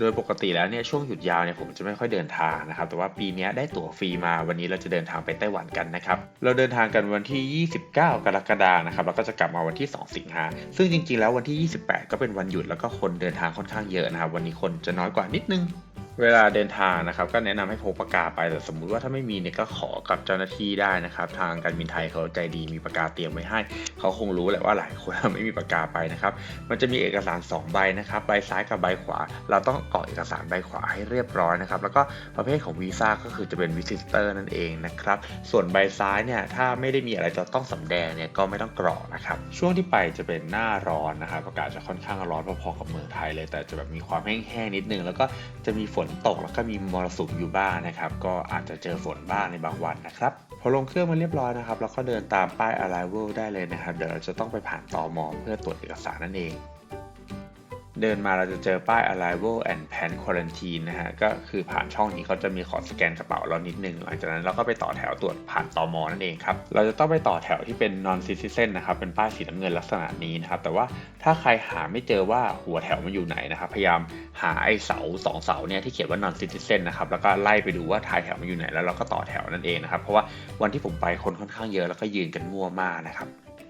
โดยปกติแล้วเนี่ยช่วงหยุดยาวเนี่ยผมจะไม่ค่อยเดินทางนะครับ แต่ว่าปีนี้ได้ตั๋วฟรีมาวันนี้เราจะเดินทางไปไต้หวันกันนะครับ เราเดินทางกันวันที่ 29 กรกฎานะครับแล้วก็จะกลับมาวันที่ 2 สิงหาซึ่งจริงๆแล้ววันที่ 28 ก็เป็นวันหยุดแล้วก็คนเดินทางค่อนข้างเยอะนะครับ วันนี้คนจะน้อยกว่านิดนึง เวลาเดินทางนะครับ ก็แนะนำให้พกปากกาไปแต่สมมุติว่าถ้าไม่มีเนี่ยก็ขอกับเจ้าหน้าที่ได้นะครับ ทางการบินไทยเขาใจดีมีปากกาเตรียมไว้ให้ เขาคงรู้แหละว่าหลายคนไม่มีปากกาไปนะครับ มันจะมีเอกสาร 2 ใบนะครับใบซ้ายกับใบขวา เราต้องกรอกเอกสารใบขวาให้เรียบร้อยนะครับ แล้วก็ประเภทของวีซ่าก็คือจะเป็นวิสิเตอร์นั่นเองนะครับ ส่วนใบซ้ายเนี่ยถ้าไม่ได้มีอะไรจะต้องสำแดงเนี่ยก็ไม่ต้องกรอกนะครับ ช่วงที่ไปจะเป็นหน้าร้อนนะครับอากาศจะค่อนข้างร้อนพอๆกับเมืองไทยเลย แต่จะแบบมีความแห้งๆนิดนึงแล้วก็จะมีฝนตกแล้วก็มีมรสุมอยู่บ้างนะครับ ก็อาจจะเจอฝนบ้างในบางวันนะครับพอลงเครื่องมาเรียบร้อยนะครับ แล้วก็เดินตามป้าย arrival ได้เลยนะครับ เดี๋ยวเราจะต้องไปผ่านตอมอเพื่อตรวจเอกสารนั่นเอง เดินมาเราจะเจอป้าย arrival and pan quarantine นะฮะ ก็คือผ่านช่องนี้เขาจะมีขอสแกนกระเป๋าเรานิดนึง หลังจากนั้นเราก็ไปต่อแถวตรวจผ่านตอมอนั่นเองครับ เราจะต้องไปต่อแถวที่เป็น non citizen นะครับ เป็นป้ายสีน้ำเงินลักษณะนี้นะครับ แต่ว่าถ้าใครหาไม่เจอว่าหัวแถวมันอยู่ไหนนะครับ พยายามหาไอ้เสาสองเสาเนี่ยที่เขียนว่า non citizen นะครับ แล้วก็ไล่ไปดูว่าท้ายแถวมันอยู่ไหน แล้วเราก็ต่อแถวนั่นเองนะครับ เพราะว่าวันที่ผมไปคนค่อนข้างเยอะแล้วก็ยืนกันมั่วมากนะครับ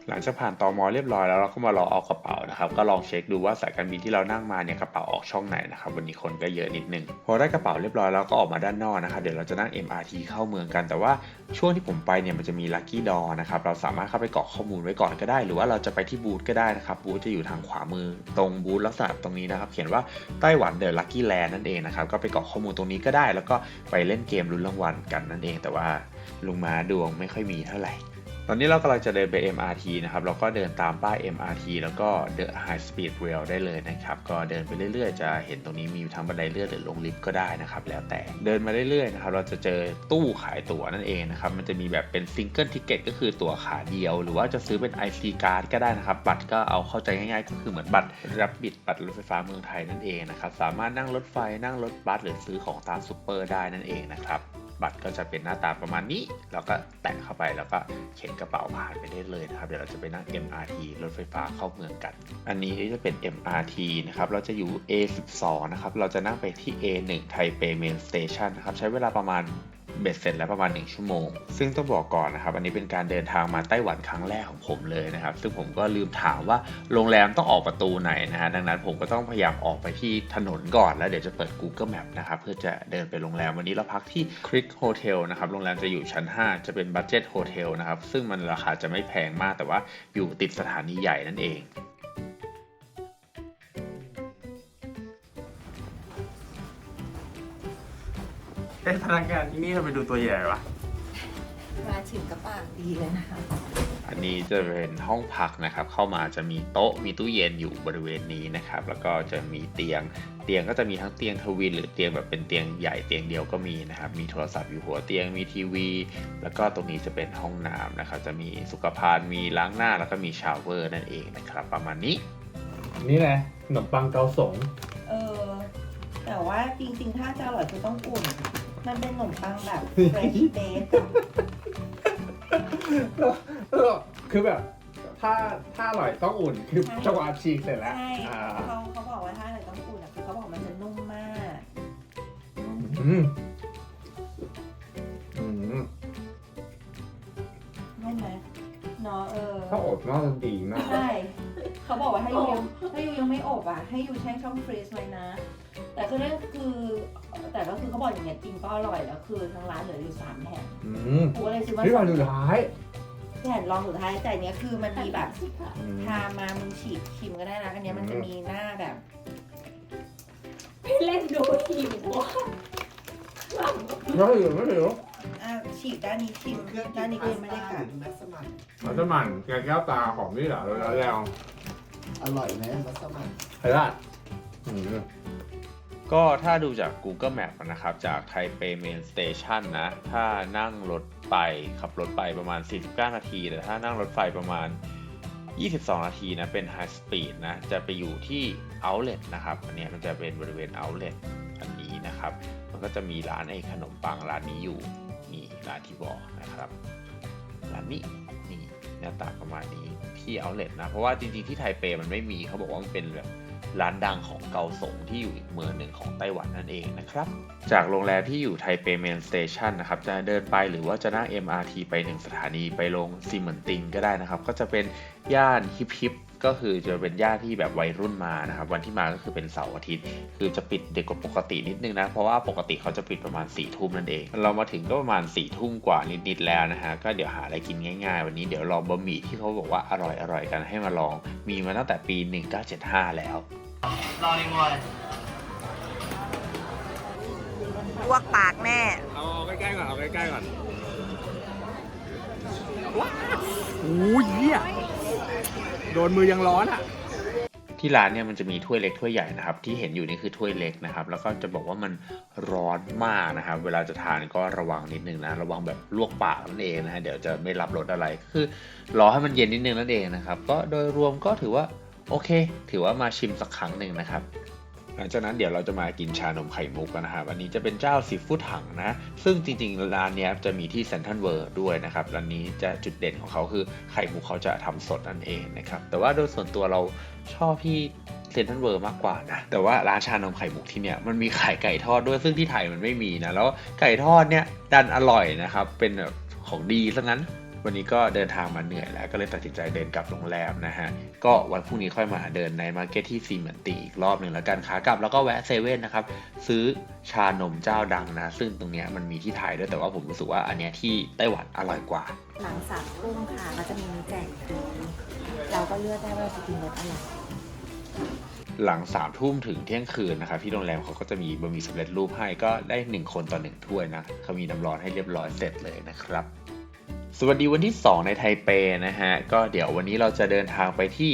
หลังจากผ่านตอมอเรียบร้อยแล้วเราก็มารอเอากระเป๋านะครับก็ลองเช็คดูว่าสายการบินที่เรานั่งมาเนี่ยกระเป๋าออกช่องไหนนะครับวันนี้คนก็เยอะนิดนึงพอได้กระเป๋าเรียบร้อยแล้วก็ออกมาด้านนอกนะครับเดี๋ยวเราจะนั่ง MRT เข้าเมืองกัน แต่ว่าช่วงที่ผมไปเนี่ยมันจะมี Lucky Door นะครับเราสามารถเข้าไปกรอกข้อมูลไว้ก่อนก็ได้ หรือว่าเราจะไปที่บูธก็ได้นะครับบูธจะอยู่ทางขวามือตรงบูธลักษณะตรงนี้นะครับเขียนว่าไต้หวันเดอะลัคกี้แลนด์นั่นเองนะครับก็ไปกรอกข้อมูลตรงนี้ก็ได้ แล้วก็ไปเล่นเกมลุ้นรางวัลกันนั่นเอง แต่ว่าลุงมาดวงไม่ค่อยมีเท่าไหร่ อนนี้เรากำลังจะเดินไป MRT นะครับ เราก็เดินตามป้าย MRT แล้วก็ The High Speed Rail ได้เลยนะครับ ก็เดินไปเรื่อยๆ จะเห็นตรงนี้มีทั้งบันไดเลื่อนหรือลงลิฟต์ก็ได้นะครับ แล้วแต่ เดินมาเรื่อยๆ นะครับ เราจะเจอตู้ขายตั๋วนั่นเองนะครับ มันจะมีแบบเป็น Single Ticket ก็คือตั๋วขาเดียว หรือว่าจะซื้อเป็น IC Card ก็ได้นะครับ บัตรก็เอาเข้าใจง่ายๆ ก็คือเหมือนบัตรรับบิดบัตรรถไฟฟ้าเมืองไทยนั่นเองนะครับ สามารถนั่งรถไฟ นั่งรถบัส หรือซื้อของตามซูเปอร์ได้นั่นเองนะครับ บัตรก็จะเป็นหน้าตาประมาณนี้ แล้วก็แตะเข้าไปแล้วก็เข็นกระเป๋าผ่านไปได้เลยนะครับ เดี๋ยวเราจะไปนั่ง MRT รถไฟฟ้าเข้าเมืองกัน อันนี้จะเป็น MRT นะครับ เราจะอยู่ A12 นะครับ เราจะนั่งไปที่ A1 ไทเปเมนสเตชันนะครับ ใช้เวลาประมาณ เบ็ดเสร็จแล้วประมาณ 1 ชั่วโมง ซึ่งต้องบอกก่อนนะครับ อันนี้เป็นการเดินทางมาไต้หวันครั้งแรกของผมเลยนะครับ ซึ่งผมก็ลืมถามว่าโรงแรมต้องออกประตูไหนนะฮะ ดังนั้นผมก็ต้องพยายามออกไปที่ถนนก่อน แล้วเดี๋ยวจะเปิด Google Map นะครับ เพื่อจะเดินไปโรงแรม วันนี้เราพักที่ Crick Hotel นะครับ โรงแรมจะอยู่ชั้น 5 จะเป็น Budget Hotel นะครับ ซึ่งมันราคาจะไม่แพงมาก แต่ว่าอยู่ติดสถานีใหญ่นั่นเอง อ๊ะพนักงานที่นี่ทำไมดูตัวใหญ่วะ มาถึงกระปากดีเลยนะคะ อันนี้จะเป็นห้องพักนะครับ เข้ามาจะมีโต๊ะมีตู้เย็นอยู่บริเวณนี้นะครับ แล้วก็จะมีเตียง เตียงก็จะมีทั้งเตียงทวินหรือเตียงแบบเป็นเตียงใหญ่เตียงเดียวก็มีนะครับ มีโทรศัพท์อยู่หัวเตียงมีทีวี แล้วก็ตรงนี้จะเป็นห้องน้ำนะครับ จะมีสุขภัณฑ์มีล้างหน้าแล้วก็มีชาวเวอร์นั่นเองนะครับ ประมาณนี้ นี่แหละขนมปังเกาสง เออ แต่ว่าจริงๆ ถ้าจะอร่อยคือต้องอุ่น มันเป็นขนมปังแบบ fresh bake อะคือแบบ ถ้าถ้าอร่อยต้องอุ่นคือจังหวะฉีกเสร็จแล้วใช่อ่าเขาเขาบอกว่าถ้าอร่อยต้องอุ่นอะคือเขาบอกมันจะนุ่มมากนุ่มอืมอืมนุ่มไหมเนาะเออถ้าอบน่าจะดีมาก ใช่เขาบอกว่าให้ยูยังถ้ายูยังไม่อบอะ ให้ยูแช่ช่องฟรีซไว้นะ แต่คือนั่นคือ แต่ก็คือเขาบอกอย่างเงี้ยจริงก็อร่อยแล้วคือทางร้านเหลืออยู่สามแผ่นอืมกูก็เลยซื้อมานี่สวัอนงสุดท้ายแผ่นรองสุดท้ายแต่อันเนี้ยคือมันมีแบบอืม ทามามึงฉีกชิมก็ได้นะอันเนี้ยมันจะมีหน้าแบบพี่เล่นดูหิวว่ะไม่หิวไม่หิวอะฉีกด้านนี้ชิมด้านนี้ก็ยังไม่ได้กัดมัสมั่นมัสมั่นแกงแก้วตาหอมนี่เหรอแล้วแล้วอร่อยไหมมัสมั่นเฮ้ยล่ะอืม ก็ถ้าดูจาก Google Map นะครับ จากไทเปเมนสเตชันนะ ถ้านั่งรถไปขับรถไปประมาณ 49 นาที แต่ถ้านั่งรถไฟประมาณ 22 นาทีนะ เป็น High Speed นะ จะไปอยู่ที่ Outlet นะครับ อันนี้มันจะเป็นบริเวณ Outlet อันนี้นะครับ มันก็จะมีร้านไอ้ขนมปังร้านนี้อยู่ นี่ร้านที่บอกนะครับ ร้านนี้นี่หน้าตาประมาณนี้ที่ Outlet นะ เพราะว่าจริงๆที่ไทเปมันไม่มีเขาบอกว่ามันเป็นแบบ ร้านดังของเกาสงที่อยู่อีกเมืองหนึ่งของไต้หวันนั่นเองนะครับ จากโรงแรมที่อยู่ไทเปเมนสเตชันนะครับ จะเดินไปหรือว่าจะนั่ง MRT ไปหนึ่งสถานีไปลงซีเหมินติงก็ได้นะครับ ก็จะเป็นย่านฮิปฮิป ก็คือจะเป็นย่านที่แบบวัยรุ่นมานะครับ วันที่มาก็คือเป็นเสาร์อาทิตย์ คือจะปิดเด็กกว่าปกตินิดนึงนะ เพราะว่าปกติเขาจะปิดประมาณ4ี่ทุ่มนั่นเอง เรามาถึงก็ประมาณ4ี่ทุ่มกว่านิดๆแล้วนะฮะ ก็เดี๋ยวหาอะไรกินง่ายๆ วันนี้เดี๋ยวลองบะหมี่ที่เขาบอกว่าอร่อยๆกันให้มาลอง มีมาตั้งแต่ปี 1975 แล้วอ้วกปากแน่เอาใกล้ๆก่อนเอาใกล้ๆก่อนว้าวโอ้ยเหี้ย โดนมือยังร้อนอะที่ร้านเนี่ยมันจะมีถ้วยเล็กถ้วยใหญ่นะครับ ที่เห็นอยู่นี่คือถ้วยเล็กนะครับ แล้วก็จะบอกว่ามันร้อนมากนะครับ เวลาจะทานก็ระวังนิดนึงนะระวังแบบลวกปากนั่นเองนะฮะเดี๋ยวจะไม่รับรสอะไรคือรอให้มันเย็นนิดนึงนั่นเองนะครับ ก็โดยรวมก็ถือว่าโอเค ถือว่ามาชิมสักครั้งหนึ่งนะครับ หลังจากนั้นเดี๋ยวเราจะมากินชานมไข่มุกกันนะครับอันนี้จะเป็นเจ้าซีฟู้ดถังนะ ซึ่งจริงๆ ร้านนี้จะมีที่เซนทรัลเวิร์ด้วยนะครับ ร้านนี้จะจุดเด่นของเขาคือไข่มุกเขาจะทำสดนั่นเองนะครับ แต่ว่าโดยส่วนตัวเราชอบที่เซนทรัลเวิร์มากกว่านะ แต่ว่าร้านชานมไข่มุกที่เนี่ยมันมีไขายไก่ทอดด้วย ซึ่งที่ไทยมันไม่มีนะ แล้วไก่ทอดเนี่ยดันอร่อยนะครับ เป็นแบบของดีซะงั้น วันนี้ก็เดินทางมาเหนื่อยแล้วก็เลยตัดสินใจเดินกลับโรงแรมนะฮะ ก็วันพรุ่งนี้ค่อยมาเดินในมาร์เก็ตที่ซีเหมือนตีอีกรอบหนึ่งแล้วกันขากลับแล้วก็แวะเซเว่นนะครับ ซื้อชานมเจ้าดังนะ ซึ่งตรงเนี้ยมันมีที่ไทยด้วยแต่ว่าผมรู้สึกว่าอันเนี้ยที่ไต้หวันอร่อยกว่า หลังสามทุ่มค่ะก็จะมีมีแจกฟรีเราก็เลือกได้ว่าเราจะกินรสอะไรหลังสามทุ่มถึงเที่ยงคืนนะครับที่โรงแรมเขาก็จะมีบะหมี่สำเร็จรูปให้ก็ได้หนึ่งคนต่อหนึ่งถ้วยนะเขามีน้ำร้อนให้เรียบร้อยเสร็จเลยนะครับ สวัสดีวันที่ 2 ในไทเปนะฮะ ก็เดี๋ยววันนี้เราจะเดินทางไปที่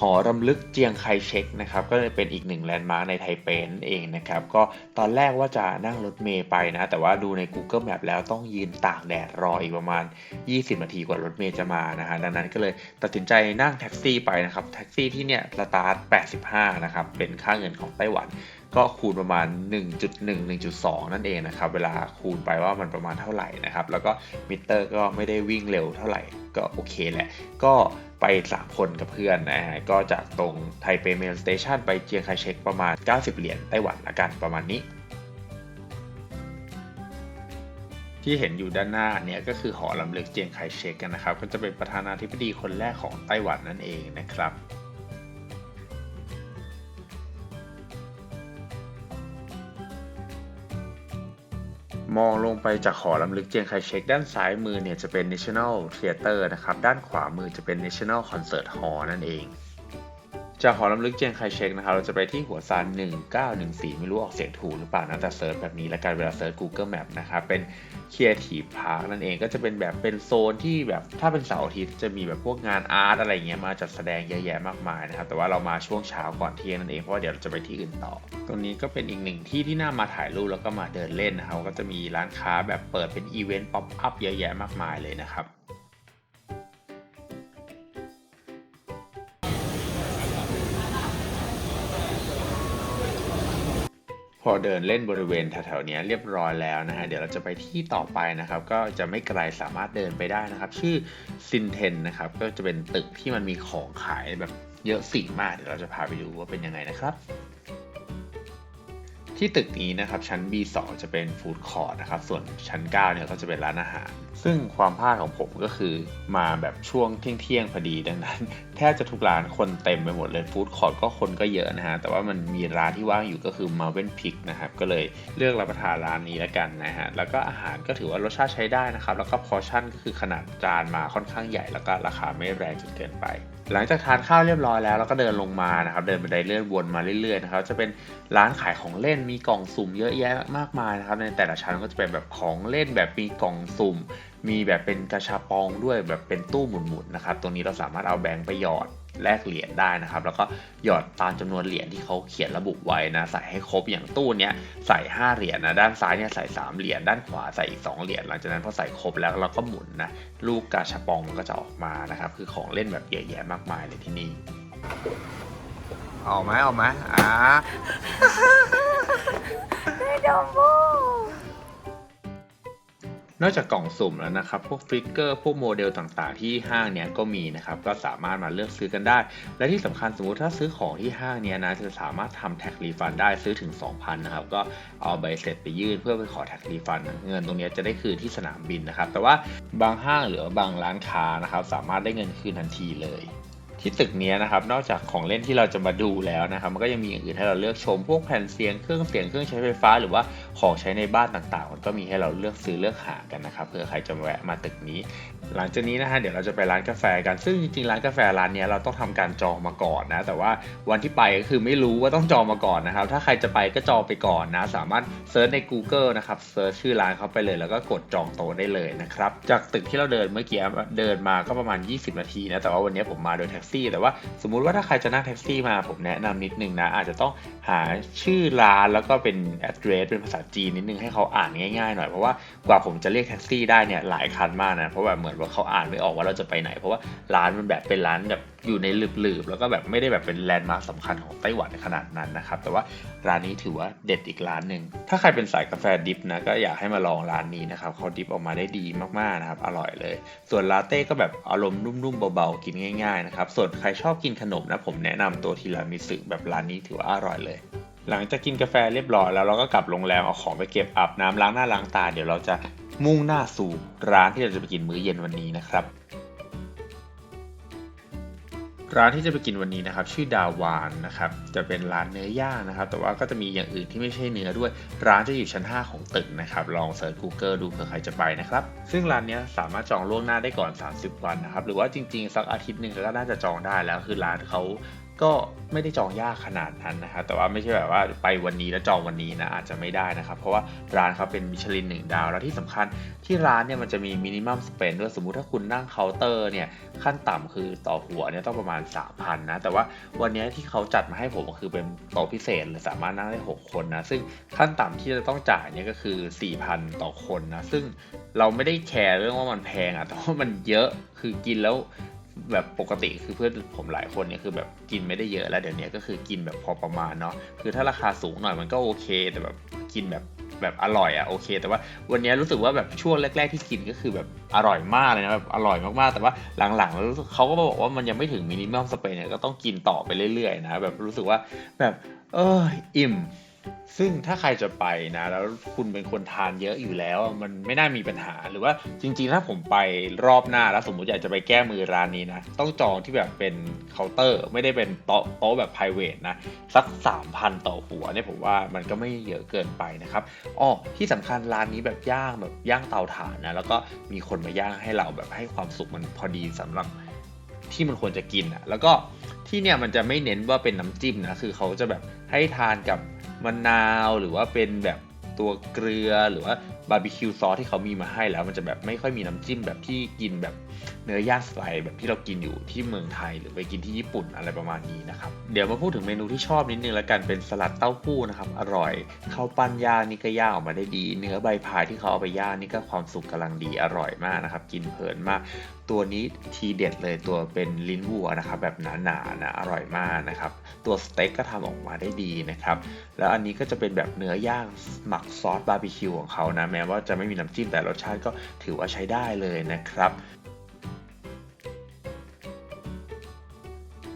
หอรำลึกเจียงไคเชกนะครับ ก็เลยเป็นอีกหนึ่งแลนด์มาร์คในไทเปนั่นเองนะครับ ก็ตอนแรกว่าจะนั่งรถเมย์ไปนะ แต่ว่าดูใน Google Map แล้วต้องยืนตากแดดรออีกประมาณ 20 นาทีกว่ารถเมย์จะมานะฮะ ดังนั้นก็เลยตัดสินใจนั่งแท็กซี่ไปนะครับ แท็กซี่ที่เนี่ยสตาร์ท 85 นะครับ เป็นค่าเงินของไต้หวันก็คูณประมาณ 1.1 1.2 นั่นเองนะครับ เวลาคูณไปว่ามันประมาณเท่าไหร่นะครับ แล้วก็มิเตอร์ก็ไม่ได้วิ่งเร็วเท่าไหร่ ก็โอเคแหละ ก็ไป 3 คนกับเพื่อนนะฮะ ก็จากตรงไทเปเมลสเตชันไปเจียงไคเชกประมาณ 90 เหรียญไต้หวันละกันประมาณนี้ที่เห็นอยู่ด้านหน้าเนี่ยก็คือหอลำลึกเจียงไคเชกกันนะครับ ก็จะเป็นประธานาธิบดีคนแรกของไต้หวันนั่นเองนะครับ มองลงไปจากหอลำลึกเจียงไคเชกด้านซ้ายมือเนี่ยจะเป็น National Theater นะครับ ด้านขวามือจะเป็น National Concert Hall นั่นเอง จากหอลำลึกเจียงไคเชกนะครับเราจะไปที่หัวซาน 1914 ไม่รู้ออกเสียงถูกหรือเปล่านะแต่เซิร์ชแบบนี้แล้วกันเวลาเซิร์ช Google Map นะครับเป็น Creative Park นั่นเองก็จะเป็นแบบเป็นโซนที่แบบถ้าเป็นเสาร์อาทิตย์จะมีแบบพวกงานอาร์ตอะไรเงี้ยมาจัดแสดงเยอะแยะมากมายนะครับแต่ว่าเรามาช่วงเช้าก่อนเที่ยงนั่นเองเพราะว่าเดี๋ยวเราจะไปที่อื่นต่อ ตรงนี้ก็เป็นอีกหนึ่งที่ที่น่ามาถ่ายรูปแล้วก็มาเดินเล่นนะครับก็จะมีร้านค้าแบบเปิดเป็นอีเวนต์ป๊อปอัพเยอะแยะมากมายเลยนะครับ อเดินเล่นบริเวณแถวๆนี้เรียบร้อยแล้วนะฮะเดี๋ยวเราจะไปที่ต่อไปนะครับ ก็จะไม่ไกลสามารถเดินไปได้นะครับ ชื่อซินเทนนะครับก็จะเป็นตึกที่มันมีของขายแบบเยอะสิ่งมากเดี๋ยวเราจะพาไปดูว่าเป็นยังไงนะครับ ที่ตึกนี้นะครับชั้น B2 จะเป็นฟู้ดคอร์ทนะครับส่วนชั้น 9 เนี่ยก็จะเป็นร้านอาหาร ซึ่งความพลาดของผมก็คือมาแบบช่วงเที่ยงๆพอดีดังนั้น แทบจะทุกร้านคนเต็มไปหมดเลยฟู้ดคอร์ทก็คนก็เยอะนะฮะแต่ว่ามันมีร้านที่ว่างอยู่ก็คือ m a r v e n Pig นะครับก็เลยเลือกรับประทานร้านนี้แล้วกันนะฮะแล้วก็อาหารก็ถือว่ารสชาติใช้ได้นะครับแล้วก็พอชั่นก็คือขนาดจานมาค่อนข้างใหญ่แล้วก็ราคาไม่แรงจนเกินไป หลังจากทานข้าวเรียบร้อยแล้วเราก็เดินลงมานะครับเดินบันไดเลื่อนวนมาเรื่อยๆนะครับจะเป็นร้านขายของเล่นมีกล่องสุ่มเยอะแยะมากมายนะครับ ในแต่ละชั้นก็จะเป็นแบบของเล่นแบบมีกล่องสุ่ม มีแบบเป็นกระชาปองด้วยแบบเป็นตู้หมุนๆนะครับ ตรงนี้เราสามารถเอาแบงค์ไปหยอดแลกเหรียญได้นะครับ แล้วก็หยอดตามจำนวนเหรียญที่เขาเขียนระบุไว้นะ ใส่ให้ครบอย่างตู้เนี้ยใส่ 5 เหรียญนะ ด้านซ้ายเนี่ยใส่ 3 เหรียญ ด้านขวาใส่อีก 2 เหรียญ หลังจากนั้นพอใส่ครบแล้วเราก็หมุนนะ ลูกกาชาปองมันก็จะออกมานะครับ คือของเล่นแบบเยอะแยะมากมายเลยที่นี่ ออกไหมออกไหมอ่า ได้ดมโบนอกจากกล่องสุ่มแล้วนะครับ พวกฟิกเกอร์ พวกโมเดลต่างๆ ที่ห้างเนี้ยก็มีนะครับ ก็สามารถมาเลือกซื้อกันได้ และที่สำคัญสมมุติถ้าซื้อของที่ห้างเนี้ยนะจะสามารถทำแท็กรีฟันได้ซื้อถึง 2,000 นะครับ ก็เอาใบเสร็จไปยื่นเพื่อไปขอแท็กรีฟัน เงินตรงนี้จะได้คืนที่สนามบินนะครับ แต่ว่าบางห้างหรือว่าบางร้านค้านะครับ สามารถได้เงินคืนทันทีเลย ที่ตึกนี้นะครับ นอกจากของเล่นที่เราจะมาดูแล้วนะครับ มันก็ยังมีอย่างอื่นให้เราเลือกชม พวกแผ่นเสียง เครื่องเสียง เครื่องใช้ไฟฟ้า หรือว่าของใช้ในบ้านต่างๆ มันก็มีให้เราเลือกซื้อเลือกหากันนะครับเผื่อใครจะแวะมาตึกนี้ หลังจากนี้นะฮะ เดี๋ยวเราจะไปร้านกาแฟกัน ซึ่งจริงๆ ร้านกาแฟร้านนี้เราต้องทำการจองมาก่อนนะ แต่ว่าวันที่ไปก็คือไม่รู้ว่าต้องจองมาก่อนนะครับ ถ้าใครจะไปก็จองไปก่อนนะ สามารถเซิร์ชใน Google นะครับเซิร์ชชื่อร้านเขาไปเลย แล้วก็กดจองโต๊ะได้เลยนะครับ จากตึกที่เราเดินเมื่อกี้เดินมาก็ประมาณ 20 นาทีนะ แต่ว่าวันนี้ผมมาโดยแท็กซี่ แต่ว่าสมมุติว่าถ้าใครจะนั่งแท็กซี่มาผมแนะนำนิดนึงนะ อาจจะต้องหาชื่อร้านแล้วก็เป็น address เป็นภาษาจีนนิดนึงให้เขาอ่านง่ายๆหน่อยเพราะว่ากว่าผมจะเรียกแท็กซี่ได้เนี่ยหลายคันมากนะเพราะแบบเหมือนว่าเขาอ่านไม่ออกว่าเราจะไปไหน เพราะว่าร้านมันแบบเป็นร้านแบบอยู่ในหลืบๆ แล้วก็แบบไม่ได้แบบเป็นแลนด์มาร์คสำคัญของไต้หวันขนาดนั้นนะครับ แต่ว่าร้านนี้ถือว่าเด็ดอีกร้านหนึ่ง ถ้าใครเป็นสายกาแฟดิฟนะก็อยากให้มาลองร้านนี้นะครับเขาดิฟออกมาได้ดีมากๆนะครับ อร่อยเลย ส่วนลาเต้ก็แบบอารมณ์นุ่มๆเบาๆ กินง่ายๆนะครับ ส่วนใครชอบกินขนมนะผมแนะนำตัวทีรามิสึแบบร้านนี้ถือว่าอร่อยเลยหลังจากกินกาแฟเรียบร้อยแล้วเราก็กลับโรงแรมเอาของไปเก็บอาบน้ำล้างหน้าล้างตาเดี๋ยวเราจะมุ่งหน้าสู่ร้านที่เราจะไปกินมื้อเย็นวันนี้นะครับ ร้านที่จะไปกินวันนี้นะครับ ชื่อดาวานนะครับจะเป็นร้านเนื้อย่างนะครับ แต่ว่าก็จะมีอย่างอื่นที่ไม่ใช่เนื้อด้วย ร้านจะอยู่ชั้น 5 ของตึกนะครับ ลองเสิร์ช Google ดูเผื่อใครจะไปนะครับ ซึ่งร้านนี้สามารถจองล่วงหน้าได้ก่อน 30 วันนะครับ หรือว่าจริงๆ สักอาทิตย์หนึ่งก็น่าจะจองได้แล้ว คือร้านเขา ก็ไม่ได้จองยากขนาดนั้นนะครับแต่ว่าไม่ใช่แบบว่าไปวันนี้แล้วจองวันนี้นะอาจจะไม่ได้นะครับ เพราะว่าร้านเขาเป็นมิชลินหนึ่งดาว แล้วที่สำคัญที่ร้านเนี่ยมันจะมีมินิมัมสเปนด้วยสมมุติถ้าคุณนั่งเคาน์เตอร์เนี่ยขั้นต่ำคือต่อหัวเนี่ยต้องประมาณ 3,000นะแต่ว่าวันนี้ที่เขาจัดมาให้ผมก็คือเป็นโต๊ะพิเศษเลยสามารถนั่งได้ 6 คนนะซึ่งขั้นต่ำที่จะต้องจ่ายเนี่ยก็คือ 4,000 ต่อคนนะซึ่งเราไม่ได้แคร์เรื่องว่ามันแพงอะแต่ว่ามันเยอะคือกินแล้ว แบบปกติคือเพื่อนผมหลายคนเนี่ยคือแบบกินไม่ได้เยอะแล้วเดี๋ยวนี้ก็คือกินแบบพอประมาณเนาะคือถ้าราคาสูงหน่อยมันก็โอเค แต่แบบกินแบบแบบอร่อยอะโอเค แต่ว่าวันนี้รู้สึกว่าแบบช่วงแรก ๆที่กินก็คือแบบอร่อยมากเลยนะแบบอร่อยมากๆ แต่ว่าหลังๆแล้วเขาก็บอกว่ามันยังไม่ถึงมินิมัมสเปนเนี่ยก็ต้องกินต่อไปเรื่อยๆนะแบบรู้สึกว่าแบบเอออิ่ม ซึ่งถ้าใครจะไปนะ แล้วคุณเป็นคนทานเยอะอยู่แล้ว มันไม่น่ามีปัญหาหรือว่าจริง ๆ ถ้าผมไปรอบหน้าแล้วสมมุติอยากจะไปแก้มือร้านนี้นะ ต้องจองที่แบบเป็นเคาน์เตอร์ ไม่ได้เป็นโต๊ะโต๊ะแบบ p r i v a t นะ สัก 3,000 ต่อหัวเนี่ยผมว่ามันก็ไม่เยอะเกินไปนะครับอ้อที่สำคัญร้านนี้แบบย่างแบบย่างเตาถ่านนะแล้วก็มีคนมาย่างให้เราแบบให้ความสุขมันพอดีสำหรับที่มันควรจะกินอะแล้วก็ที่เนี่ยมันจะไม่เน้นว่าเป็นน้ำจิ้มนะคือเขาจะแบบให้ทานกับ มะนาวหรือว่าเป็นแบบตัวเกลือหรือว่าบาร์บีคิวซอสที่เขามีมาให้แล้ว มันจะแบบไม่ค่อยมีน้ำจิ้มแบบที่กินแบบเนื้อย่างสไลด์แบบที่เรากินอยู่ที่เมืองไทยหรือไปกินที่ญี่ปุ่นอะไรประมาณนี้นะครับเดี๋ยวมาพูดถึงเมนูที่ชอบนิดนึงแล้วกันเป็นสลัดเต้าหู้นะครับอร่อยข้าวปั้นย่างนี่ก็ย่างออกมาได้ดี เนื้อใบพายที่เขาเอาไปย่างนี่ก็ความสุกกำลังดีอร่อยมากนะครับกินเพลินมาก ตัวนี้ทีเด็ดเลยตัวเป็นลิ้นวัวนะครับแบบหนาๆนะอร่อยมากนะครับ ตัวสเต็กก็ทำออกมาได้ดีนะครับ แล้วอันนี้ก็จะเป็นแบบเนื้อย่างหมักซอสบาร์บีคิวของเขานะแม้ว่าจะไม่มีน้ำจิ้มแต่รสชาติก็ถือว่าใช้ได้เลยนะครับ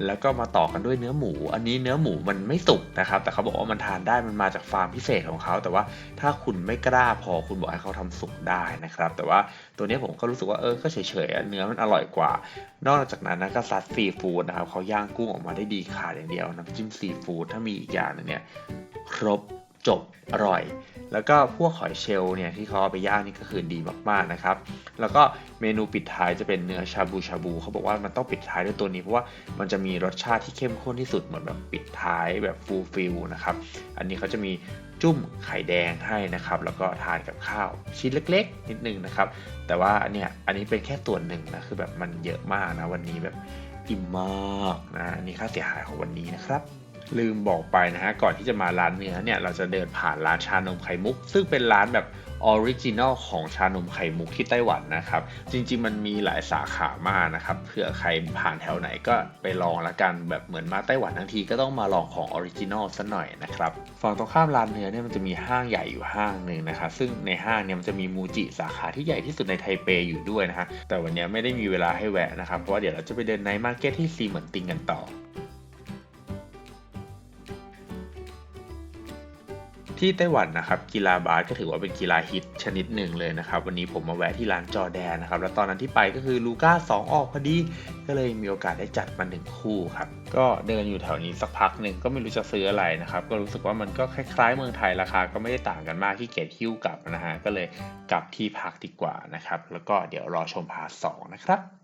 แล้วก็มาต่อกันด้วยเนื้อหมู อันนี้เนื้อหมูมันไม่สุกนะครับ แต่เขาบอกว่ามันทานได้มันมาจากฟาร์มพิเศษของเขา แต่ว่าถ้าคุณไม่กล้าพอคุณบอกให้เขาทำสุกได้นะครับ แต่ว่าตัวนี้ผมก็รู้สึกว่าเออก็เฉยๆเนื้อมันอร่อยกว่า นอกจากนั้นนะก็ซัดซีฟู้ดนะครับเขาย่างกุ้งออกมาได้ดีขาดอย่างเดียวน้ำจิ้มซีฟู้ดถ้ามีอีกอย่างนึงเนี่ยครบ จบอร่อย แล้วก็พวกหอยเชลล์เนี่ยที่เขาเอาไปย่างนี่ก็คือดีมากๆนะครับ แล้วก็เมนูปิดท้ายจะเป็นเนื้อชาบูชาบูเขาบอกว่ามันต้องปิดท้ายด้วยตัวนี้เพราะว่ามันจะมีรสชาติที่เข้มข้นที่สุดเหมือนแบบปิดท้ายแบบฟูลฟิลนะครับ อันนี้เขาจะมีจุ้มไข่แดงให้นะครับ แล้วก็ทานกับข้าวชิ้นเล็ก ๆ นิดนึงนะครับ แต่ว่าเนี่ยอันนี้เป็นแค่ตัวหนึ่งนะคือแบบมันเยอะมากนะวันนี้แบบอิ่มมากนะนนี่ค่าเสียหายของวันนี้นะครับ ลืมบอกไปนะฮะก่อนที่จะมาร้านเนื้อเนี่ยเราจะเดินผ่านร้านชานมไข่มุก ซึ่งเป็นร้านแบบออริจินอลของชานมไข่มุกที่ไต้หวันนะครับ จริงๆมันมีหลายสาขามากนะครับเผื่อใครผ่านแถวไหนก็ไปลองละกันแบบเหมือนมาไต้หวันทั้งทีก็ต้องมาลองของออริจินอลซะหน่อยนะครับฝั่งตรงข้ามร้านเนื้อเนี่ยมันจะมีห้างใหญ่อยู่ห้างหนึ่งนะครับซึ่งในห้างเนี่ยมันจะมีมูจิสาขาที่ใหญ่ที่สุดในไทเปอยู่ด้วยนะฮะแต่วันนี้ไม่ได้มีเวลาให้แวะนะครับเพราะว่าเดี๋ยวเราจะไปเดินในมาร์เก็ตที่ซีเหมือนติงกันต่อ ที่ไต้หวันนะครับกีฬาบาสก็ถือว่าเป็นกีฬาฮิตชนิดหนึ่งเลยนะครับ วันนี้ผมมาแวะที่ร้านจอแดนนะครับ แล้วตอนนั้นที่ไปก็คือลูก้า2ออกพอดี ก็เลยมีโอกาสได้จัดมาหนึ่งคู่ครับ ก็เดินอยู่แถวนี้สักพักหนึ่งก็ไม่รู้จะซื้ออะไรนะครับ ก็รู้สึกว่ามันก็คล้ายๆ เมืองไทยราคาก็ไม่ได้ต่างกันมากที่เกียจหิ้วกลับนะฮะก็เลยกลับที่พักดีกว่านะครับ แล้วก็เดี๋ยวรอชมพาร์ทสองนะครับ